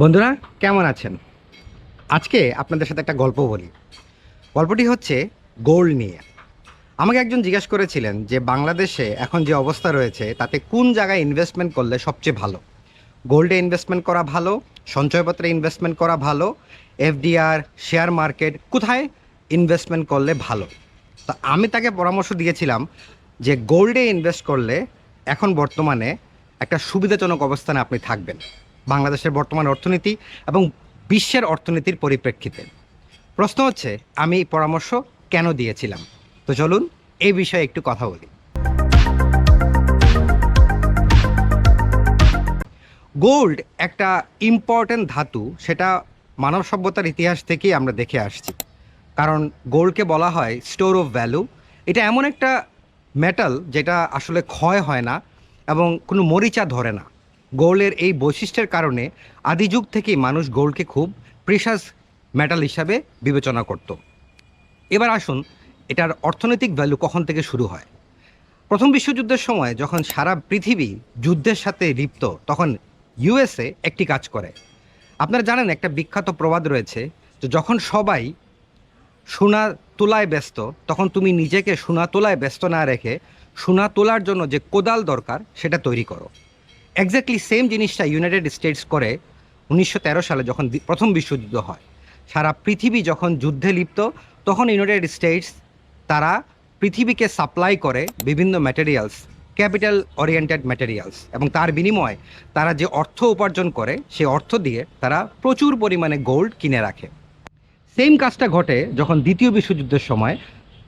বন্ধুরা, কেমন আছেন? আজকে আপনাদের সাথে একটা গল্প বলি। গল্পটি হচ্ছে গোল্ড নিয়ে। আমাকে একজন জিজ্ঞেস করেছিলেন যে, বাংলাদেশে এখন যে অবস্থা রয়েছে, তাতে কোন জায়গায় ইনভেস্টমেন্ট করলে সবচেয়ে ভালো? গোল্ডে ইনভেস্টমেন্ট করা ভালো? সঞ্চয়পত্রে ইনভেস্টমেন্ট করা ভালো? এফডিআর শেয়ার মার্কেট কোথায় ইনভেস্টমেন্ট করলে ভালো? তো আমি তাকে পরামর্শ দিয়েছিলাম যে গোল্ডে ইনভেস্ট করলে এখন বর্তমানে একটা সুবিধাজনক অবস্থানে আপনি থাকবেন। বাংলাদেশের বর্তমান অর্থনীতি এবং বিশ্বের অর্থনীতির পরিপ্রেক্ষিতে। প্রশ্ন হচ্ছে, আমি পরামর্শ কেন দিয়েছিলাম? তো চলুন এই বিষয়ে একটু কথা বলি। গোল্ড একটা ইম্পর্ট্যান্ট ধাতু, সেটা মানব সভ্যতার ইতিহাস থেকেই আমরা দেখে আসছি। কারণ গোল্ডকে বলা হয় স্টোর অফ ভ্যালু। এটা এমন একটা মেটাল, যেটা আসলে ক্ষয় হয় না এবং কোনো মরিচা ধরে না। গোল্ডের এই বৈশিষ্ট্যের কারণে আদি যুগ থেকেই মানুষ গোল্ডকে খুব প্রেশাস মেটাল হিসাবে বিবেচনা করত। এবার আসুন এটার অর্থনৈতিক ভ্যালু কখন থেকে শুরু হয়? প্রথম বিশ্বযুদ্ধের সময় যখন সারা পৃথিবী যুদ্ধের সাথে লিপ্ত, তখন ইউএসএ একটি কাজ করে। আপনারা জানেন একটা বিখ্যাত প্রবাদ রয়েছে যে যখন সবাই সোনা তোলায় ব্যস্ত, তখন তুমি নিজেকে সোনা তোলায় ব্যস্ত না রেখে সোনা তোলার জন্য যে কোদাল দরকার, সেটা তৈরি করো। এক্স্যাক্টলি সেম জিনিসটা ইউনাইটেড স্টেটস করে উনিশশো তেরো সালে যখন প্রথম বিশ্বযুদ্ধ হয়। সারা পৃথিবী যখন যুদ্ধে লিপ্ত, তখন ইউনাইটেড স্টেটস তারা পৃথিবীকে সাপ্লাই করে বিভিন্ন ম্যাটেরিয়ালস ক্যাপিটাল ওরিয়েন্টেড ম্যাটেরিয়ালস এবং তার বিনিময়ে তারা যে অর্থ উপার্জন করে সেই অর্থ দিয়ে তারা প্রচুর পরিমাণে গোল্ড কিনে রাখে। সেম কাজটা ঘটে যখন দ্বিতীয় বিশ্বযুদ্ধের সময়,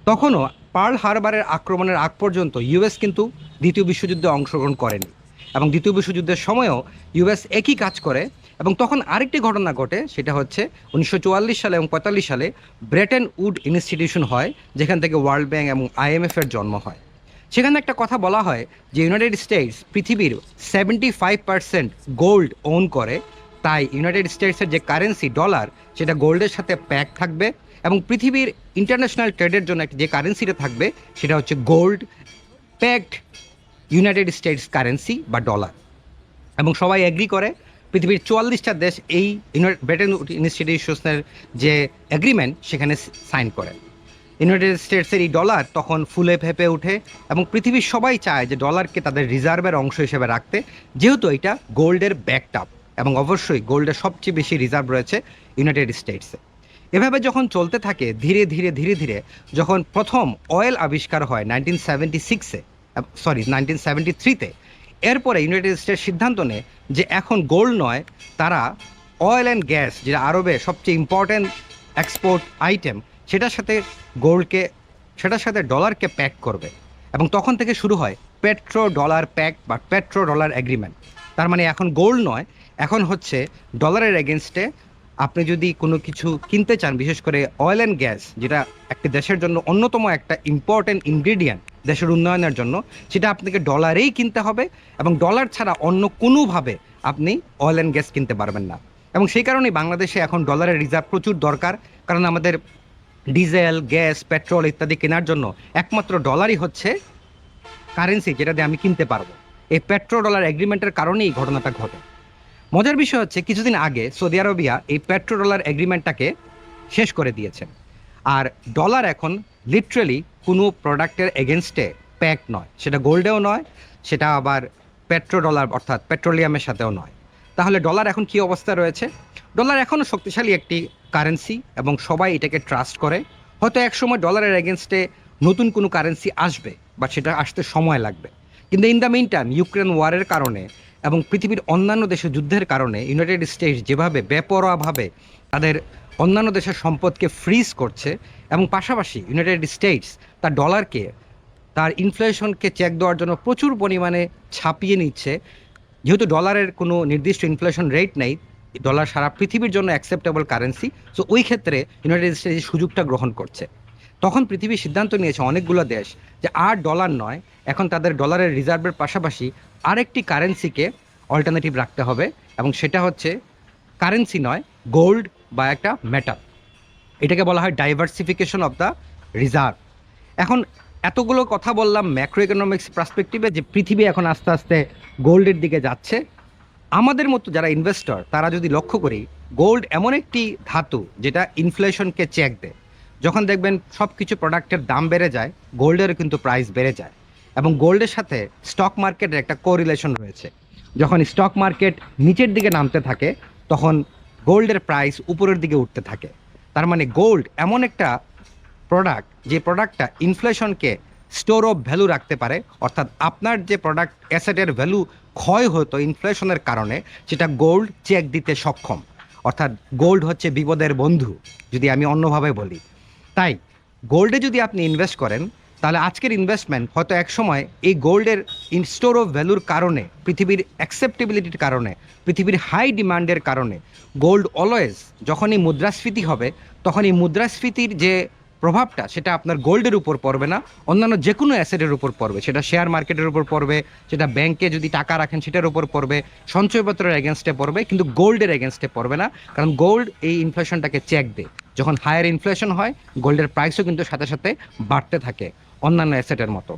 তখনও পার্ল হারবারের আক্রমণের আগ পর্যন্ত ইউএস কিন্তু দ্বিতীয় বিশ্বযুদ্ধে অংশগ্রহণ করেনি। এবং দ্বিতীয় বিশ্বযুদ্ধের সময়ও ইউএস একই কাজ করে। এবং তখন আরেকটি ঘটনা ঘটে, সেটা হচ্ছে উনিশশো চুয়াল্লিশ সালে এবং পঁয়তাল্লিশ সালে ব্রেটেন উড ইনস্টিটিউশন হয়, যেখান থেকে ওয়ার্ল্ড ব্যাংক এবং আইএমএফ এর জন্ম হয়। সেখানে একটা কথা বলা হয় যে ইউনাইটেড স্টেটস পৃথিবীর seventy five percent gold own করে, তাই ইউনাইটেড স্টেটসের যে কারেন্সি ডলার, সেটা গোল্ডের সাথে প্যাক থাকবে এবং পৃথিবীর ইন্টারন্যাশনাল ট্রেডের জন্য একটা যে কারেন্সিটা থাকবে, সেটা হচ্ছে gold backed. United States currency বা ডলার এবং সবাই এগ্রি করে, পৃথিবীর চুয়াল্লিশটা দেশ এই ব্রিটেন ইনস্টিটিউশনের যে এগ্রিমেন্ট সেখানে সাইন করে। ইউনাইটেড স্টেটসের এই ডলার তখন ফুলে ফেপে ওঠে এবং পৃথিবীর সবাই চায় যে ডলারকে তাদের রিজার্ভের অংশ হিসেবে রাখতে। যেহেতু এটা গোল্ডের ব্যাকটাপ এবং অবশ্যই গোল্ডের সবচেয়ে বেশি রিজার্ভ রয়েছে ইউনাইটেড স্টেটসে এভাবে যখন চলতে থাকে, ধীরে ধীরে ধীরে ধীরে, যখন প্রথম অয়েল আবিষ্কার হয় নাইনটিন সেভেন্টি সিক্সে সরি নাইনটিন সেভেন্টি থ্রিতে এরপরে ইউনাইটেড স্টেটস সিদ্ধান্ত নেয় যে এখন গোল্ড নয়, তারা অয়েল অ্যান্ড গ্যাস যেটা আরবে সবচেয়ে ইম্পর্ট্যান্ট এক্সপোর্ট আইটেম সেটার সাথে গোল্ডকে সেটার সাথে ডলারকে প্যাক করবে। এবং তখন থেকে শুরু হয় পেট্রো ডলার প্যাক বা পেট্রো ডলার এগ্রিমেন্ট তার মানে এখন গোল্ড নয়, এখন হচ্ছে ডলারের এগেনস্টে আপনি যদি কোনো কিছু কিনতে চান, বিশেষ করে অয়েল অ্যান্ড গ্যাস যেটা একটি দেশের জন্য অন্যতম একটা ইম্পর্ট্যান্ট ইনগ্রিডিয়েন্ট দেশের উন্নয়নের জন্য, সেটা আপনাকে ডলারেই কিনতে হবে এবং ডলার ছাড়া অন্য কোনোভাবে আপনি অয়েল অ্যান্ড গ্যাস কিনতে পারবেন না। এবং সেই কারণেই বাংলাদেশে এখন ডলারের রিজার্ভ প্রচুর দরকার, কারণ আমাদের ডিজেল গ্যাস পেট্রোল ইত্যাদি কেনার জন্য একমাত্র ডলারই হচ্ছে কারেন্সি যেটা দিয়ে আমি কিনতে পারব। এই পেট্রো ডলার এগ্রিমেন্টের কারণেই এই ঘটনাটা ঘটে। মজার বিষয় হচ্ছে, কিছুদিন আগে সৌদি আরবিয়া এই পেট্রো ডলার এগ্রিমেন্টটাকে শেষ করে দিয়েছে। আর ডলার এখন লিটারেলি কোনো প্রোডাক্টের এগেনস্টে প্যাক নয়। সেটা গোল্ডেও নয়, সেটা আবার পেট্রো ডলার অর্থাৎ পেট্রোলিয়ামের সাথেও নয়। তাহলে ডলার এখন কি অবস্থা রয়েছে? ডলার এখনও শক্তিশালী একটি কারেন্সি এবং সবাই এটাকে ট্রাস্ট করে। হয়তো একসময় ডলারের এগেনস্টে নতুন কোনো কারেন্সি আসবে বা সেটা আসতে সময় লাগবে। কিন্তু in the meantime Ukraine ওয়ারের কারণে এবং পৃথিবীর অন্যান্য দেশের যুদ্ধের কারণে ইউনাইটেড স্টেটস যেভাবে বেপরোয়াভাবে তাদের অন্যান্য দেশের সম্পদকে ফ্রিজ করছে এবং পাশাপাশি ইউনাইটেড স্টেটস তার ডলারকে তার ইনফ্লেশনকে চেক দেওয়ার জন্য প্রচুর পরিমাণে ছাপিয়ে নিচ্ছে। যেহেতু ডলারের কোনো নির্দিষ্ট ইনফ্লেশন রেট নেই ডলার সারা পৃথিবীর জন্য অ্যাকসেপ্টেবল কারেন্সি সো ওই ক্ষেত্রে ইউনাইটেড স্টেটস সুযোগটা গ্রহণ করছে। তখন পৃথিবী সিদ্ধান্ত নিয়েছে অনেকগুলো দেশ যে আর ডলার নয়, এখন তাদের ডলারের রিজার্ভের পাশাপাশি আরেকটি কারেন্সিকে অল্টারনেটিভ রাখতে হবে এবং সেটা হচ্ছে কারেন্সি নয় গোল্ড বা একটা মেটাল এটাকে বলা হয় ডাইভার্সিফিকেশন অফ দ্য রিজার্ভ এখন এতগুলো কথা বললাম ম্যাক্রো ইকোনমিক্স পার্সপেক্টিভে যে পৃথিবী এখন আস্তে আস্তে গোল্ডের দিকে যাচ্ছে। আমাদের মতো যারা ইনভেস্টর তারা যদি লক্ষ্য করি গোল্ড এমন একটি ধাতু যেটা ইনফ্লেশনকে চেক দেয়। যখন দেখবেন সব কিছু প্রোডাক্টের দাম বেড়ে যায় গোল্ডেরও কিন্তু প্রাইস বেড়ে যায়। এবং গোল্ডের সাথে স্টক মার্কেটের একটা কোরিলেশন রয়েছে। যখন স্টক মার্কেট নিচের দিকে নামতে থাকে, তখন গোল্ডের প্রাইস উপরের দিকে উঠতে থাকে। তার মানে গোল্ড এমন একটা প্রোডাক্ট যে প্রোডাক্টটা ইনফ্লেশনকে স্টোর অফ ভ্যালু রাখতে পারে, অর্থাৎ আপনার যে প্রোডাক্ট অ্যাসেটের ভ্যালু ক্ষয় হতো ইনফ্লেশনের কারণে, সেটা গোল্ড চেক দিতে সক্ষম। অর্থাৎ গোল্ড হচ্ছে বিপদের বন্ধু, যদি আমি অন্যভাবে বলি। তাই গোল্ডে যদি আপনি ইনভেস্ট করেন তাহলে আজকের ইনভেস্টমেন্ট হয়তো এক সময় এই গোল্ডের স্টোর অফ ভ্যালুর কারণে, পৃথিবীর অ্যাকসেপ্টেবিলিটির কারণে, পৃথিবীর হাই ডিমান্ডের কারণে গোল্ড অলওয়েজ যখনই মুদ্রাস্ফীতি হবে, তখন এই মুদ্রাস্ফীতির যে প্রভাবটা, সেটা আপনার গোল্ডের উপর পড়বে না, অন্যান্য যে কোনো অ্যাসেটের উপর পড়বে। সেটা শেয়ার মার্কেটের উপর পড়বে, সেটা ব্যাংকে যদি টাকা রাখেন, সেটার উপর পড়বে, সঞ্চয়পত্রের এগেনস্টে পড়বে, কিন্তু গোল্ডের এগেনস্টে পড়বে না, কারণ গোল্ড এই ইনফ্লেশনটাকে চেক দেয়। যখন হায়ার ইনফ্লেশন হয় গোল্ডের প্রাইসও কিন্তু সাথে সাথে বাড়তে থাকে। অন্যান্য অ্যাসেটের মতো।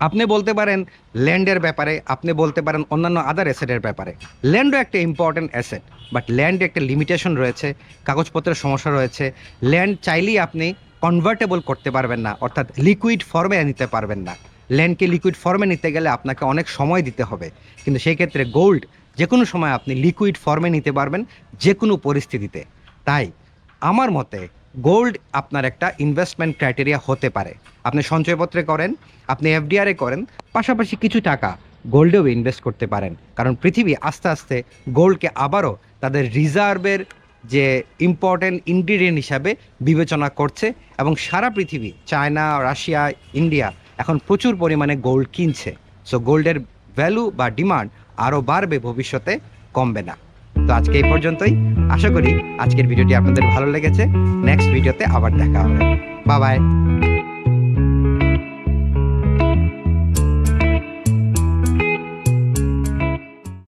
আপনি বলতে পারেন ল্যান্ডের ব্যাপারে, আপনি বলতে পারেন অন্যান্য আদার অ্যাসেটের ব্যাপারে। ল্যান্ডও একটা ইম্পর্ট্যান্ট অ্যাসেট বাট ল্যান্ডে একটা লিমিটেশন রয়েছে, কাগজপত্রের সমস্যা রয়েছে। ল্যান্ড চাইলেই আপনি কনভার্টেবল করতে পারবেন না, অর্থাৎ লিকুইড ফর্মে নিতে পারবেন না। ল্যান্ডকে লিকুইড ফর্মে নিতে গেলে আপনাকে অনেক সময় দিতে হবে। কিন্তু সেই ক্ষেত্রে গোল্ড যে কোনো সময় আপনি লিকুইড ফর্মে নিতে পারবেন যে কোনো পরিস্থিতিতে। তাই, আমার মতে গোল্ড আপনার একটা ইনভেস্টমেন্ট ক্রাইটেরিয়া হতে পারে। আপনি সঞ্চয়পত্রে করেন, আপনি এফডিআরে করেন, পাশাপাশি কিছু টাকা গোল্ডেও ইনভেস্ট করতে পারেন। কারণ পৃথিবী আস্তে আস্তে গোল্ডকে আবারও তাদের রিজার্ভের যে ইম্পর্টেন্ট ইনগ্রিডিয়েন্ট হিসাবে বিবেচনা করছে এবং সারা পৃথিবী, চায়না, রাশিয়া, ইন্ডিয়া এখন প্রচুর পরিমাণে গোল্ড কিনছে। সো গোল্ডের ভ্যালু বা ডিমান্ড আরও বাড়বে ভবিষ্যতে, কমবে না। তো আজকে এই পর্যন্তই। আশা করি আজকের ভিডিওটি আপনাদের ভালো লেগেছে। নেক্সট ভিডিওতে আবার দেখা হবে। বা বাই